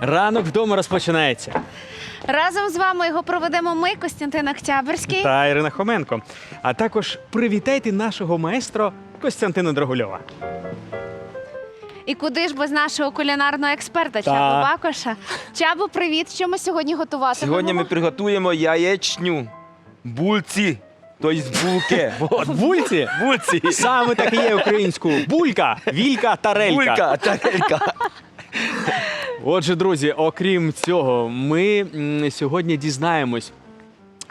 Ранок вдома розпочинається. Разом з вами його проведемо ми, Костянтин Октябрьський. Та Ірина Хоменко. А також привітайте нашого маестро Костянтина Драгульова. І куди ж без нашого кулінарного експерта Та. Чабу Бакоша? Чабу, привіт! Що ми сьогодні готуватимемо? Сьогодні ми приготуємо яєчню бульці, тобто булки. От бульці. Бульці. Саме так і є українською. Булька, вілька, тарелька. Булька, тарелька. Отже, друзі, окрім цього, ми сьогодні дізнаємось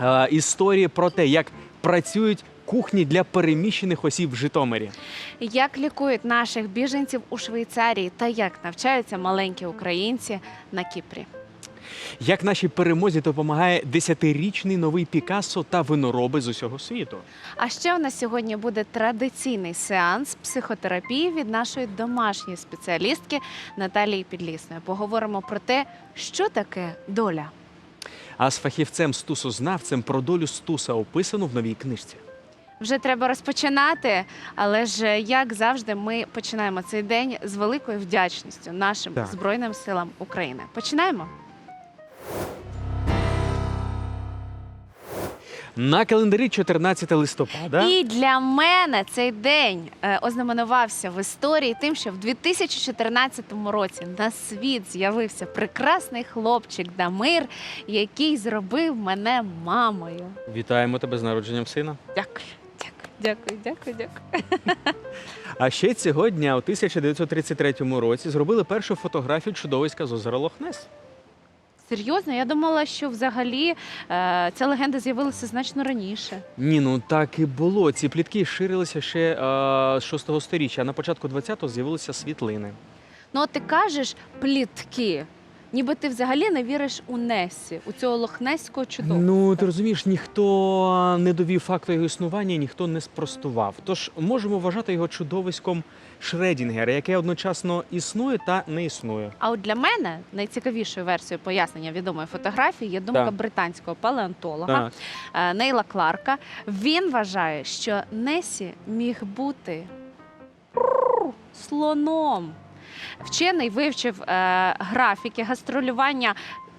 е, історії про те, як працюють кухні для переміщених осіб в Житомирі. Як лікують наших біженців у Швейцарії та як навчаються маленькі українці на Кіпрі? Як нашій перемозі допомагає десятирічний новий Пікассо та винороби з усього світу. А ще у нас сьогодні буде традиційний сеанс психотерапії від нашої домашньої спеціалістки Наталії Підлісної. Поговоримо про те, що таке доля. А з фахівцем стусознавцем про долю стуса описано в новій книжці. Вже треба розпочинати, але ж як завжди, ми починаємо цей день з великою вдячністю нашим Так. збройним силам України. Починаємо. На календарі 14 листопада. І для мене цей день е, ознаменувався в історії тим, що в 2014 році на світ з'явився прекрасний хлопчик Дамир, який зробив мене мамою. Вітаємо тебе з народженням сина. Дякую, дякую, дякую, дякую, дякую. А ще цього дня, у 1933 році, зробили першу фотографію чудовиська з озера Лохнес. Серйозно, я думала, що взагалі е, ця легенда з'явилася значно раніше. Ні, ну так і було. Ці плітки ширилися ще е, з 6 сторіччя, а на початку 20-го з'явилися світлини. Ну, от ти кажеш плітки. Ніби ти взагалі не віриш у Несі, у цього лохнеського чудовиська. Ну, ти розумієш, ніхто не довів факту його існування, ніхто не спростував. Тож можемо вважати його чудовиськом Шредінгера, яке одночасно існує та не існує. А от для мене найцікавішою версією пояснення відомої фотографії є думка Так. британського палеонтолога Так. е, Нейла Кларка. Він вважає, що Несі міг бути слоном. Вчений вивчив е, графіки гастролювання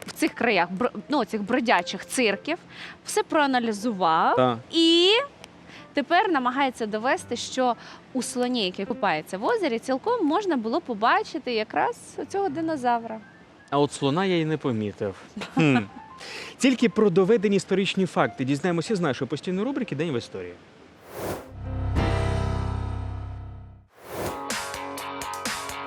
в цих краях, бр- ну, цих бродячих цирків, все проаналізував Так. і тепер намагається довести, що у слоні, який купається в озері, цілком можна було побачити якраз цього динозавра. А от слона я й не помітив. Хм. Тільки про доведені історичні факти дізнаємося з нашої постійної рубрики День в історії.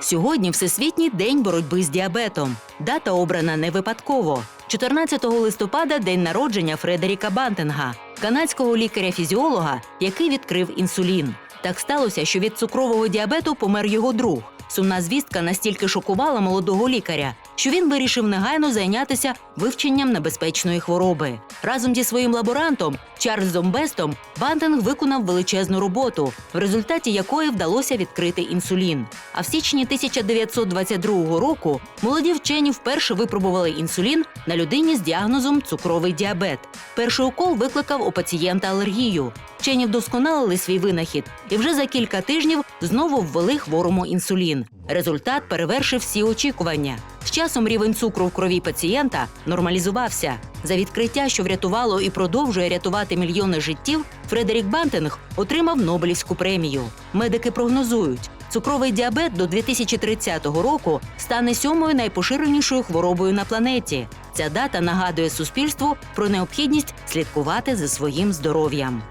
Сьогодні Всесвітній день боротьби з діабетом. Дата обрана не випадково. 14 листопада день народження Фредеріка Бантинга, канадського лікаря-фізіолога, який відкрив інсулін. Так сталося, що від цукрового діабету помер його друг. Сумна звістка настільки шокувала молодого лікаря, що він вирішив негайно зайнятися вивченням небезпечної хвороби. Разом зі своїм лаборантом Чарльзом Бестом Бантинг виконав величезну роботу, в результаті якої вдалося відкрити інсулін. А в січні 1922 року молоді вчені вперше випробували інсулін на людині з діагнозом цукровий діабет. Перший укол викликав у пацієнта алергію. Вчені вдосконалили свій винахід і вже за кілька тижнів знову ввели хворому інсулін. Результат перевершив всі очікування. З часом рівень цукру в крові пацієнта нормалізувався. За відкриття, що врятувало і продовжує рятувати мільйони життів, Фредерік Бантинг отримав Нобелівську премію. Медики прогнозують, цукровий діабет до 2030 року стане сьомою найпоширенішою хворобою на планеті. Ця дата нагадує суспільству про необхідність слідкувати за своїм здоров'ям.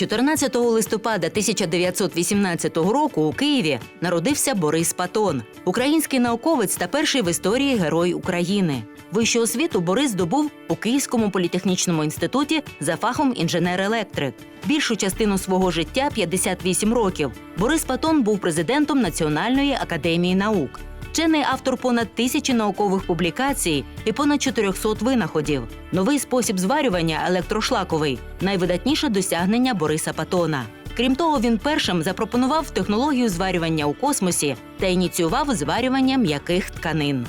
14 листопада 1918 року у Києві народився Борис Патон, український науковець та перший в історії герой України. Вищу освіту Борис здобув у Київському політехнічному інституті за фахом інженер-електрик. Більшу частину свого життя 58 років. Борис Патон був президентом Національної академії наук. Вчений автор понад тисячі наукових публікацій і понад 400 винаходів. Новий спосіб зварювання електрошлаковий найвидатніше досягнення Бориса Патона. Крім того, він першим запропонував технологію зварювання у космосі та ініціював зварювання м'яких тканин.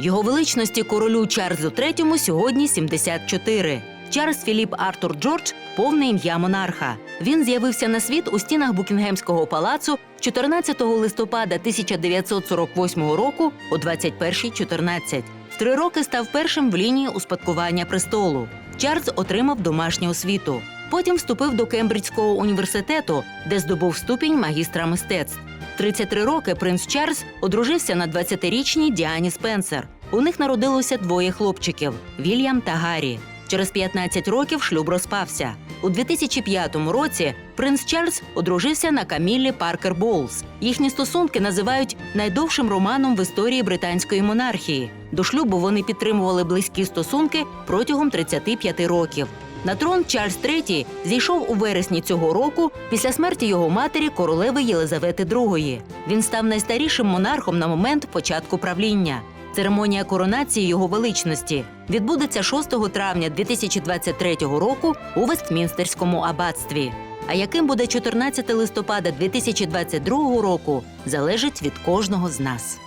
Його величності королю Чарльзу III сьогодні 74. Чарльз Філіп Артур Джордж повне ім'я монарха. Він з'явився на світ у стінах Букінгемського палацу 14 листопада 1948 року о 21.14. В три роки став першим в лінії успадкування престолу. Чарльз отримав домашню освіту. Потім вступив до Кембриджського університету, де здобув ступінь магістра мистецтв. 33 роки принц Чарльз одружився на 20-річній Діані Спенсер. У них народилося двоє хлопчиків Вільям та Гаррі. Через 15 років шлюб розпався. У 2005 році принц Чарльз одружився на Каміллі Паркер Боулс. Їхні стосунки називають найдовшим романом в історії британської монархії. До шлюбу вони підтримували близькі стосунки протягом 35 років. На трон Чарльз III зійшов у вересні цього року після смерті його матері королеви Єлизавети II. Він став найстарішим монархом на момент початку правління. Церемонія коронації його величності відбудеться 6 травня 2023 року у Вестмінстерському аббатстві. А яким буде 14 листопада 2022 року, залежить від кожного з нас.